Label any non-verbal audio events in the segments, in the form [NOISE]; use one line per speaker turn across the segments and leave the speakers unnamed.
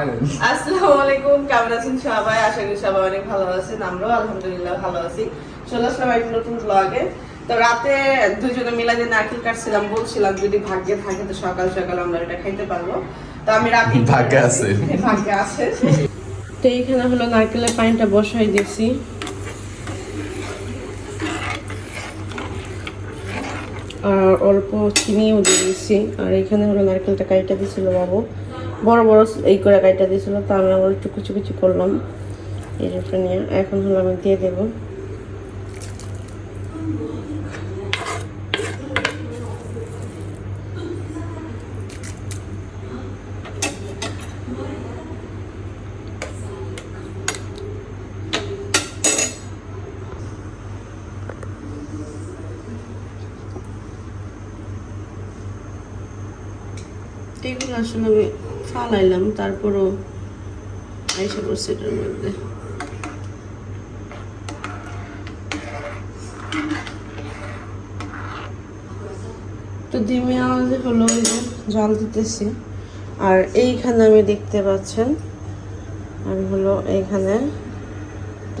আসসালামু আলাইকুম কেমন আছেন সবাই? আশা করি সবাই অনেক ভালো আছেন আমরাও আলহামদুলিল্লাহ ভালো আছি। চলে আসলাম একটা নতুন ব্লগে তো রাতে দুজনে মিলে যে নারকেল কাটছিলাম বলছিলাম যদি ভাগ্যে থাকে তো সকাল সকাল আমরা এটা খাইতে পারব। তো আমি রাতে
ভাগ্যে আছে।
ভাগ্যে আছে। তো এইখানে হলো নারকেলের পানিটা বসাই দিয়েছি। আর অল্প চিনিও দিয়ে দিয়েছি। আর এখানে হলো নারকেলটা কাইটা দিয়েছিল বাবু। বড় বড় এই করে কাইটা দিয়েছিল, তা আমি আবার একটু কুচি কুচি করলাম। এই রূপে নিয়ে এখন হলো আমি দিয়ে দেবো। এগুলো আসলে আমি ফালাইলাম, তারপরও আইসা করছি এটার মধ্যে। তো ডিমে আওয়াজে হলো জল দিতেছি। আর এইখানে আমি দেখতে পাচ্ছেন, আমি হলো এইখানে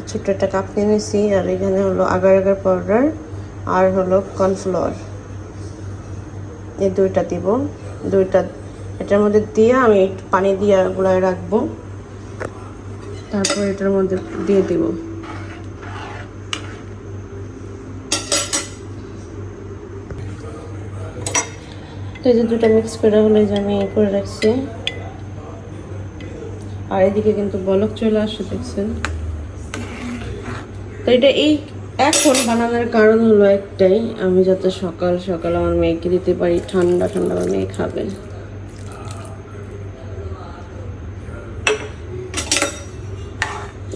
ছোট্ট একটা কাপ নিয়ে আর এখানে হলো আগার আগার পাউডার আর হলো কর্নফ্লাওয়ার এই দুইটা দিব, দুইটা এটার মধ্যে দিয়ে আমি একটু পানি দিয়ে গুলায় রাখব। তারপর এটার মধ্যে দিয়ে দিব। তো এই যে দুটো মিক্স করে হলে যে আমি করে রাখছি। আর এদিকে কিন্তু বলক চলে আসে, দেখছেন? তো এটা এই এখন বানানোর কারণ হলো একটাই, আমি যাতে সকাল সকাল আমার মেয়েকে দিতে পারি, ঠান্ডা ঠান্ডা আমার মেয়ে খাবে।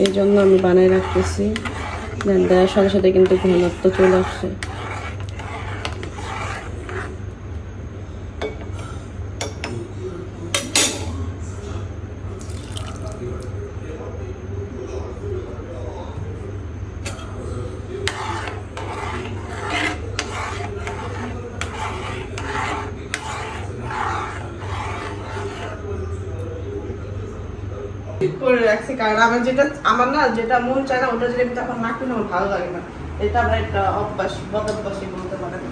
এই জন্য আমি বানাই রাখতেছি। দেন দেওয়ার সাথে সাথে কিন্তু ঘনত্ব চলে আসছে। করে রাখছি কারণ আমার যেটা আমার না যেটা মন চায় না ওটা যদি আমি তখন না কিনে আমার ভালো লাগে না। এটা আমার একটা অভ্যাস বদাভ্যাসই বলতে পারেন।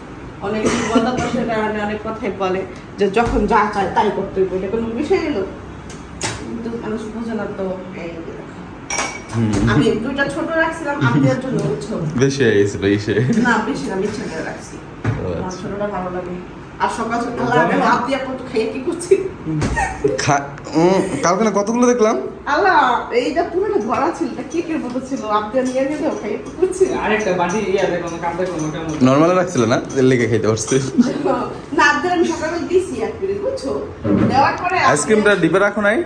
অনেক বদাভ্যাসের কারণে অনেক কথাই বলে যে যখন যা চায় তাই করতে হবে এটা কোনো বিষয় এলো কিন্তু মানুষ বোঝে না তো আমি দুইটা ছোট রাখছিলাম আপনার জন্য বুঝছ
বেশি হয়ে গেছিল
না বেশি না রাখছি।
আচ্ছা।
ছোটটা ভালো লাগে। আর সকাল সকাল হাত দিয়ে কত খাইয়ে কি করছি?
কালকে না কতগুলো দেখলাম?
আল্লাহ এইটা পুরোটা ভরা ছিল এটা কেকের মতো ছিল। আপনি নিয়ে নিয়ে যাও খাইয়ে করছি?
আরেকটা বাটি ইয়া দেখো না
রাখছিল তেল লেগে পারছি।
না আপনাদের আমি সকালে দিছি এক বুঝছ? দেওয়ার পরে
আইসক্রিমটা ডিপে রাখো নাই?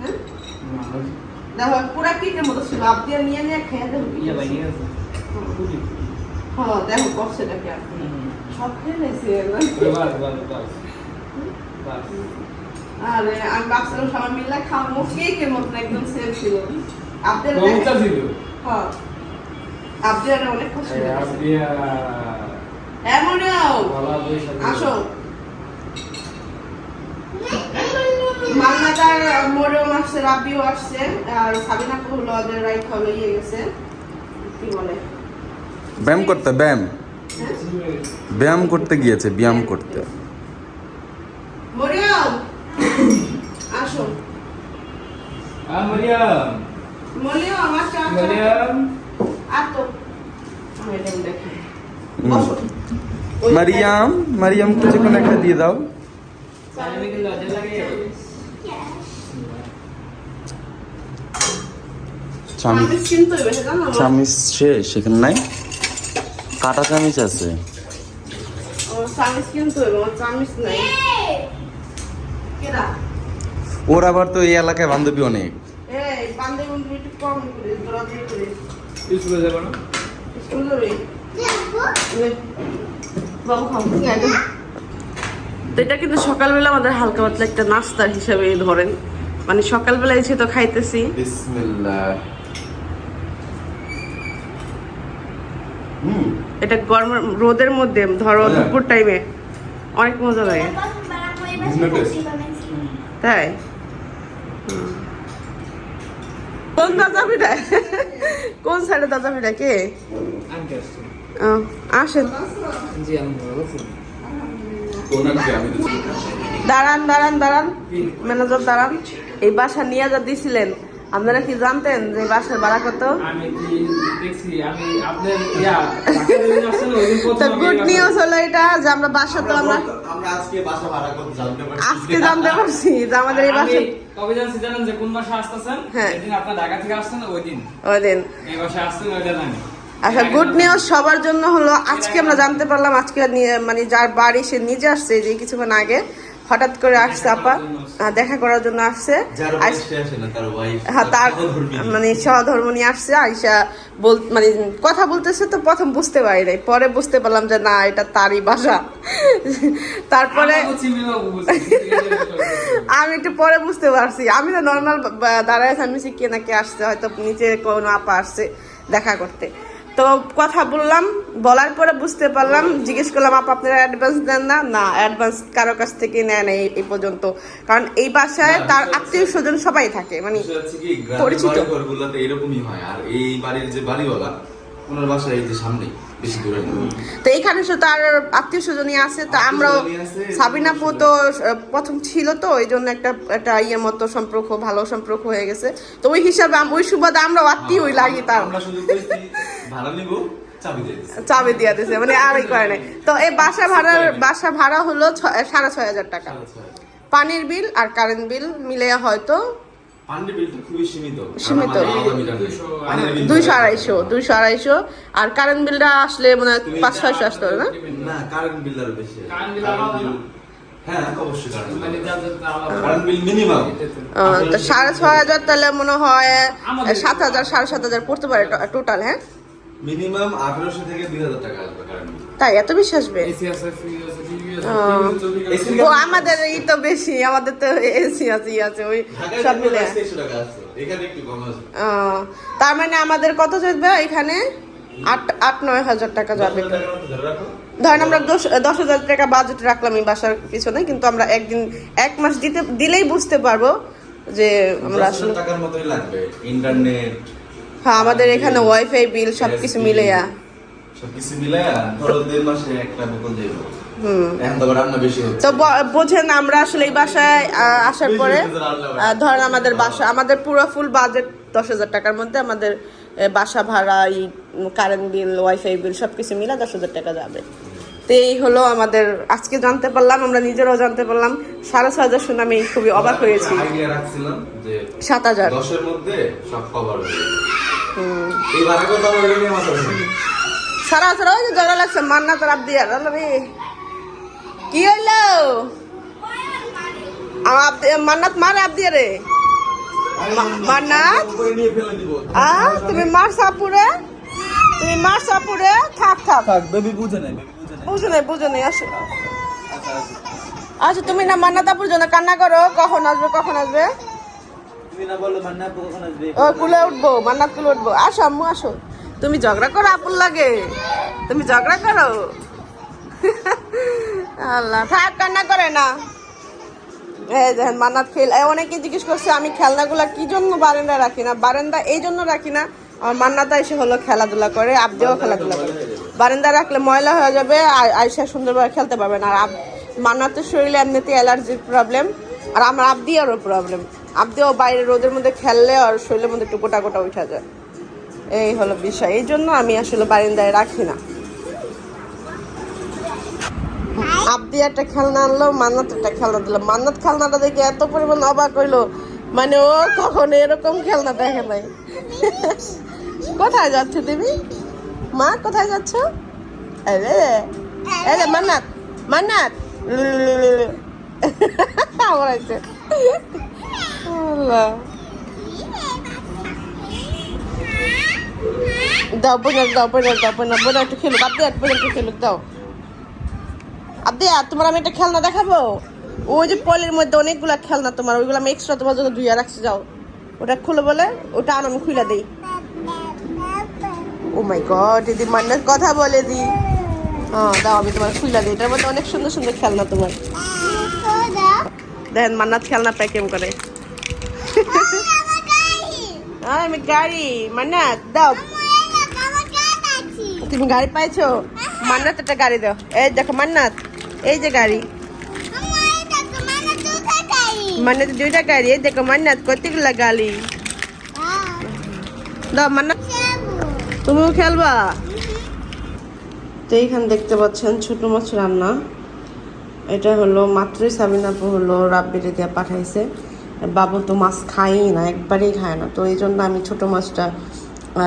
হ্যাঁ? দেখো পুরা কেকের মতো ছিল আপনি নিয়ে
ইয়া ভাই
হ্যাঁ দেখো করছে নাকি আপনি সব খেয়ে নিয়েছি
বাস বাস বাস বাস।
আরে আমি ভাবছিলাম সবাই মিলে খাওয়াবো। কেকের মতন একদম সেম ছিল? আপনাদের
ছিল?
হ্যাঁ। অনেক আসো। মান্নাদার আসছে রাবিও আসছে আর সাবিনা হলো ওদের রাইট হলো ইয়ে গেছে। কি বলে?
ব্যায়াম করতে ব্যায়াম? ব্যায়াম করতে গিয়েছে ব্যায়াম করতে।
মরিয়ম!
মারিয়াম।
মারিয়াম
কিছুক্ষণ একটা দিয়ে দাও। চামিচ শেষ সেখানে নাই। কাটা চামিচ আছে। ওর আবার তো এই এলাকায় বান্ধবী অনেক।
তো এটা কিন্তু সকালবেলা আমাদের হালকা পাতলা একটা নাস্তার হিসাবে ধরেন। মানে সকালবেলা এসে তো খাইতেছি।
বিসমিল্লাহ। হুম।
এটা গরম রোদের মধ্যে ধরো দুপুর টাইমে অনেক মজা লাগে। তাই? কোন দাদা পিঠা কোন সাইডে দাদা পিঠা কে? আসেন। দাঁড়ান দাঁড়ান দাঁড়ান। ম্যানেজার দাঁড়ান। এই বাসা নিয়ে যা দিছিলেন। আপনারা কি জানতেন যে বাসার ভাড়া কত?
আমি কি দেখছি আমি আপনার ইয়া ঢাকা থেকে আসছেন ওই দিন
তো গুড নিউজ হলো এটা যে আমরা বাসা তো আমরা
আমরা আজকে বাসা ভাড়া করতে জানতে পারছি।
আজকে জানতে পারছি যে আমাদের এই বাসা
কবে জানছি জানেন যে কোন মাসে আসতেছেন?
হ্যাঁ।
যেদিন আপনার ঢাকা থেকে আসছেন ওই দিন।
ওই দিন।
এই মাসে আসছেন ওইটা জানি।
আচ্ছা গুড নিউজ সবার জন্য হলো আজকে আমরা জানতে পারলাম আজকে নিয়ে- মানে যার বাড়ি সে নিজে আসছে যে কিছুক্ষণ আগে। হঠাৎ করে আসছে আপা দেখা করার জন্য আসছে।
তার
হ্যাঁ মানে সহধর্মণী আসছে আইসা বল মানে কথা বলতেছে তো প্রথম বুঝতে পারি নাই পরে বুঝতে পারলাম যে না এটা তারই বাসা। তারপরে। আমি একটু পরে বুঝতে পারছি। আমি তো নর্মাল দাঁড়ায় আমি কে না কে আসছে হয়তো নিচে কোনো আপা আসছে দেখা করতে। তো কথা বললাম বলার পরে বুঝতে পারলাম জিজ্ঞেস করলাম আপা আপনারা অ্যাডভান্স দেন না? না অ্যাডভান্স কারও কাছ থেকে নেয় না এই- পর্যন্ত। কারণ এই বাসায় তার আত্মীয় স্বজন সবাই থাকে মানে পরিচিত।
ঘরগুলোতে এরকমই হয়। আর এই বাড়ির যে বাড়িওয়ালা ওনার বাসা এই যে সামনেই। বেশি দূরে
তো এইখানে শুধু তার আত্মীয় স্বজনই আছে তো আমরাও সাবিনাপু তো প্রথম ছিল তো ওই জন্য একটা একটা ইয়ের মতো সম্পর্ক ভালো সম্পর্ক হয়ে গেছে। তো ওই হিসাবে ওই সুবাদে আমরাও আত্মীয় ওই লাগি তার
আমরা শুধু কইছি নিব চাবি দিয়ে দিছি।
মানে আর এই করে নাই। তো এই বাসা [LAUGHS] ভাড়ার বাসা ভাড়া হলো সাড়ে ছয় হাজার টাকা। পানির বিল আর কারেন্ট বিল মিলে হয়তো
সীমিত।
দুইশো আড়াইশো দুইশো আড়াইশো। আর কারেন্ট বিলটা আসলে মানে
তুমি-
পাঁচ ছয়শো আসতে হবে না?
কারেন্ট বিল আরও বেশি? হ্যাঁ
মানে
সাড়ে ছয় হাজার তাহলে মনে হয় সাত হাজার সাড়ে সাত হাজার পড়তে পারে টোটাল হ্যাঁ?
মিনিমাম আঠারোশো থেকে দুই হাজার টাকা আসবে
তাই এত বেশি আসবে? ও। আমাদের এই তো বেশি আমাদের তো এসি আছে ই আছে ওই সব মিলে। তার মানে আমাদের কত যাবে এখানে? আট আট নয় হাজার টাকা যাবে। ধরেন আমরা দশ দশ হাজার টাকা বাজেট রাখলাম এই বাসার পিছনে কিন্তু আমরা একদিন এক মাস দিতে দিলেই বুঝতে পারব যে আমরা আসলে
টাকার মতোই লাগবে ইন্টারনেট
হ্যাঁ আমাদের এখানে ওয়াইফাই বিল সব কিছু মিলে
সবকিছু মিলে ধরো দেড় মাসে একটা দিয়ে দেবো। তো আবার রান্না বেশি হচ্ছে।
তো বোঝেন আমরা আসলে এই বাসায় আসার পরে ধরেন আমাদের বাসা আমাদের পুরো ফুল বাজেট দশ হাজার টাকার মধ্যে আমাদের বাসা ভাড়া এই কারেন্ট বিল ওয়াইফাই বিল সব কিছু মিলে দশ হাজার টাকা যাবে। তো এই হলো আমাদের আজকে জানতে পারলাম আমরা নিজেরাও জানতে পারলাম সাড়ে ছয় হাজার শুনে আমি খুবই অবাক হয়েছি।
আইডিয়া রাখছিলাম যে
সাত হাজার।
দশের মধ্যে সব কভার হয়ে।
সারা সারা ওই যে জ্বর লাগছে মান্না তোর আব্দি আর রে। কি হইল? মান্নাত মার আপ দিয়ে রে। মান্নাত? আ তুমি মার সাপুরে? তুমি মার সাপুরে? থাক থাক।
থাক বেবি বুঝে নেই বুঝে নেই।
বুঝো নেই আসো। আচ্ছা তুমি না মান্নাত আপুর জন্য কান্না করো। কখন আসবে কখন আসবে? ও কুলে উঠবো মান্নাত কুলে উঠবো। আসো আম্মু আসো। তুমি ঝগড়া করো আপুর লাগে। তুমি ঝগড়া করো। আল্লাহ, থাক, কান্না করে না। এই দেখেন মান্নাত খেল অনেকে জিজ্ঞেস করছে, আমি খেলনাগুলো কি জন্য বারান্দা রাখি না? বারান্দা এই জন্য রাখি না, আমার মান্নাতা এসে হলো খেলাধুলা করে, আবদিও খেলাধুলা করে। বারান্দা রাখলে ময়লা হয়ে যাবে আয়সা সুন্দরভাবে খেলতে পারবে না। আর আব মান্নাতের শরীরে এমনিতে অ্যালার্জির প্রবলেম আর আমার আবদিয়ারও প্রবলেম আবদিও বাইরে রোদের মধ্যে খেললে আর শরীরের মধ্যে গোটা গোটা উঠা যায়। এই হলো বিষয়, এই জন্য আমি আসলে বারিন্দায় রাখি না। আবদি একটা খেলনা আনলো, মান্নাত একটা খেলনা দিল। মান্নাত খেলনাটা দেখে এত পরিমাণ অবাক হইল। মানে ও কখনো এরকম খেলনা দেখে নাই। কোথায় যাচ্ছ তুমি? মা, কোথায় যাচ্ছ? আরে আরে মান্নাত মান্নাত। আমার আছে দাও বোঝা দাও বোঝা দাও বোঝা বোঝা একটু খেলুক। আপনি এক বোঝা একটু খেলুক, দাও। আর তোমার আমি একটা খেলনা দেখাবো? ওই যে পলের মধ্যে অনেকগুলা খেলনা তোমার, ওইগুলো আমি এক্সট্রা তোমার জন্য ধুইয়া রাখছি, যাও। ওটা খুলে বলে, ওটা আনো আমি খুলে দিই। ও মাই গড দিদি মান্নার কথা বলে দি। হ্যাঁ দাও, আমি তোমার খুলে দিই। এটার মধ্যে অনেক সুন্দর সুন্দর খেলনা তোমার। দেখেন মান্নাত খেলনা প্যাকেম করে। আমি গাড়ি। মান্নাত দাও। তুমি গাড়ি পাইছো? মান্নাত একটা গাড়ি দাও। এই দেখো মান্নাত এই যে গাড়ি। মান্নাত দুইটা গাড়ি, এই দেখো মান্নাত কতগুলা গাড়ি দাও তুমিও খেলবা? তো এইখানে দেখতে পাচ্ছেন ছোট মাছ রান্না। এটা হলো মাত্রই সাবিনাপু হলো রাব্বিরে দিয়ে পাঠাইছে। বাবু তো মাছ খায়ই না, একবারেই খায় না। তো এই জন্য আমি ছোট মাছটা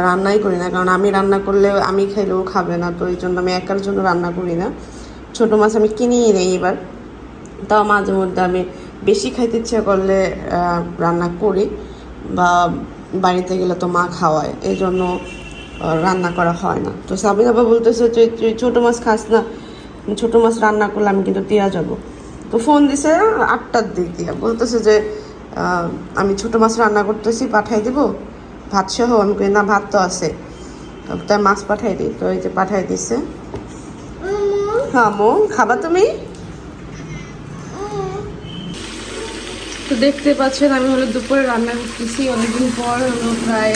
রান্নাই করি না, কারণ আমি রান্না করলে আমি খাইলেও খাবে না। তো এই জন্য আমি একার জন্য রান্না করি না। ছোট মাছ আমি কিনেই নেই এবার। তাও মাঝে মধ্যে আমি বেশি খাইতে ইচ্ছা করলে রান্না করি বা বাড়িতে গেলে তো মা খাওয়ায় এই জন্য রান্না করা হয় না। তো সাবিনা বাবা বলতেছে যে, তুই ছোটো মাছ খাস না, ছোটো মাছ রান্না করলে আমি কিন্তু দিয়া যাব। তো ফোন দিছে আটটার দিক দিয়ে। বলতেছে যে আমি ছোটো মাছ রান্না করতেছি, পাঠাই দিব। ভাত সহ আমি না, ভাত তো আছে। তাই মাছ পাঠাই দিই। তো এই যে পাঠাই দিছে। হ্যাঁ মো খাবা তুমি? তো দেখতে পাচ্ছেন, আমি হলো দুপুরে রান্না করতেছি। অনেকদিন পর হলো প্রায়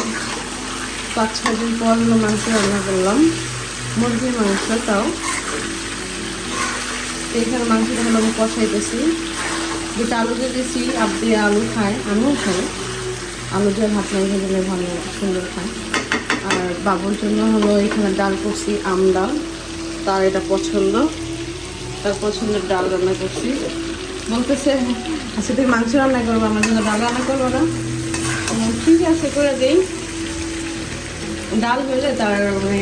পাঁচ, ছয় দিন পর হলো মাংস রান্না করলাম। মুরগির মাংস, তাও। এখানে মাংসটা হলো আমি কষাইতেছি। যেটা আলু দিয়ে দিয়েছি আপ দিয়ে আলু খায়, আমিও খাই। আলু দিয়ে ভাত, মাংস ভালো, সুন্দর খায়। আর বাবুর জন্য হলো এখানে ডাল করছি, আম ডাল। তার এটা পছন্দ। তার পছন্দের ডাল রান্না করছি। বলতেছে আচ্ছা তুই মাংস রান্না করব আমার জন্য ডাল রান্না করব না। ঠিক আছে, করে দিই। ডাল হলে তার মানে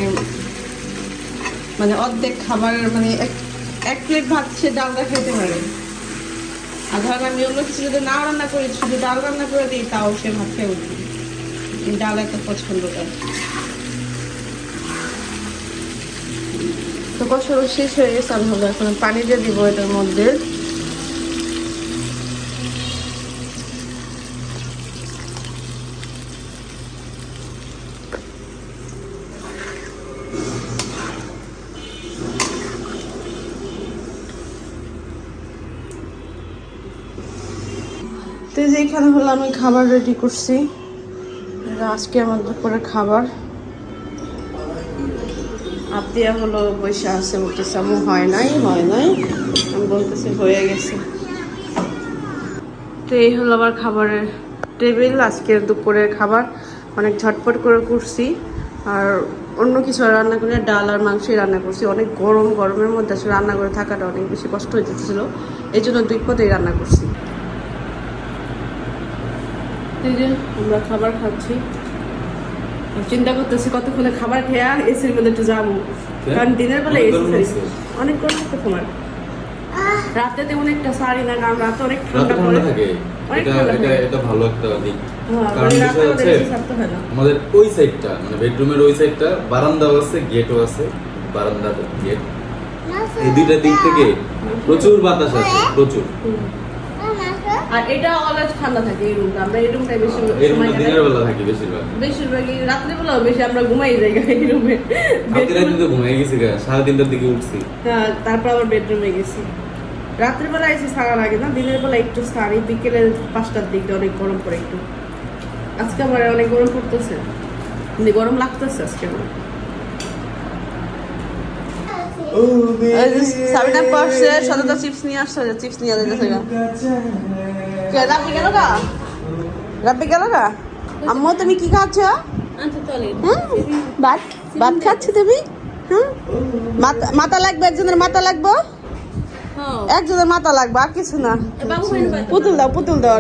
মানে অর্ধেক খাবার মানে এক প্লেট ভাত সে ডালটা খেতে পারে। আর ধর আমি অন্য কিছু যদি না রান্না করি, শুধু ডাল রান্না করে দিই, তাও সে ভাত খেয়ে উঠবে। ডাল এত পছন্দ করে তো কষানো শেষ হয়ে গেছে, আমি হলো এখন পানি দিয়ে দিব এটার মধ্যে। তো এই যে এখানে হলো আমি খাবার রেডি করছি। আজকে আমার দুপুরের খাবার। আত্মীয় হলো বসে আছে বলতেছে আমু হয় নাই হয় নাই। আমি বলতেছি হয়ে গেছে। তো এই হলো আবার খাবারের টেবিল আজকের দুপুরের খাবার। অনেক ঝটপট করে করছি। আর অন্য কিছু রান্না করে ডাল আর মাংসই রান্না করছি। অনেক গরম, গরমের মধ্যে আসলে রান্না করে থাকাটা অনেক বেশি কষ্ট হয়ে যেতেছিল এই জন্য দুই পদেই রান্না করছি। আমরা খাবার খাচ্ছি। চিন্তা করতেছি কতক্ষণে খাবার খেয়ে এসির মধ্যে একটু যাব। কারণ দিনের বেলা এসি। অনেক গরম তো তোমার। রাতে তেমন একটা সারি না কারণ রাতে অনেক ঠান্ডা পড়ে। হ্যাঁ, আমাদের হয়
ওই সাইডটা মানে বেডরুমের ওই সাইডটা বারান্দাও আছে গেটও আছে বারান্দা গেট এই দুইটা দিক থেকে প্রচুর বাতাস আছে প্রচুর।
আর এটা অলওয়েজ ঠান্ডা থাকে এই রুমটা আমরা এই রুমটাই বেশি সময়
মধ্যে দিনের বেলা থাকি বেশিরভাগ।
বেশিরভাগই রাত্রিবেলাও বেশি আমরা ঘুমাই যাই এই রুমে
কালকে রাতে তো ঘুমাই গেছি গা সাড়ে তিনটার দিকে উঠছি।
হ্যাঁ, তারপর আবার বেডরুমে গেছি। রাত্রিবেলা এসে সারা লাগে না দিনের বেলা একটু সারি বিকেলে পাঁচটার দিকে অনেক গরম পড়ে একটু। আজকে আমার অনেক গরম পড়তেছে। কিন্তু গরম লাগতেছে আজকে আমার সাবিনা পাশে সততা চিপস নিয়ে আসছে চিপস নিয়ে যেতেছে রাব্বি গেল গা? রাব্বি গেল গা? আম্মু তুমি কি খাচ্ছ? ভাত? ভাত খাচ্ছ তুমি? হুম? মাথা মাথা লাগবে একজনের মাথা লাগবে? একজনের মাথা লাগবে আর কিছু না। পুতুল দাও পুতুল দাও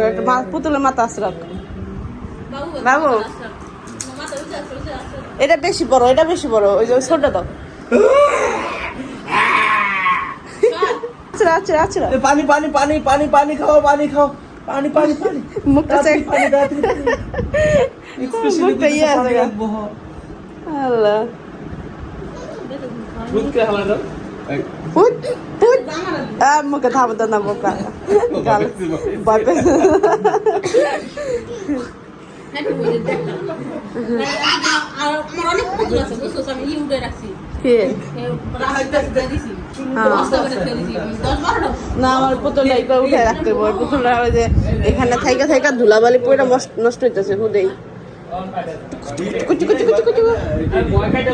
পুতুলের মাথা আসরাক বাবু? এটা বেশি বড় এটা বেশি বড় ওই যে ছোটটা দাও। [LAUGHS] আচ্ছা আচ্ছা আচ্ছা।
পানি পানি পানি পানি পানি খাও পানি খাও। পানি পানি পানি।
মুখটা চেক
পানি রাত্রি
মুখটা ইয়ে আছে গা। আল্লাহ।
দুধকে হালা দাও
পুট পুট আ মুখে থাম দাও না বোকা। গাল। বাপে
আমার অনেক আছে বুঝছ? আমি ইউডে রাখছি।
হ্যাঁ।
দশ বারোটা
না আমার পুতুল একবার উঠে রাখতে হবে। পুতুলটা ওই যে এখানে থাইকা থাইকা ধুলাবালি পয়টা নষ্ট হইতেছে হুদেই।
কুচি কুচি কুচি কুচি
আর ভয় কাটে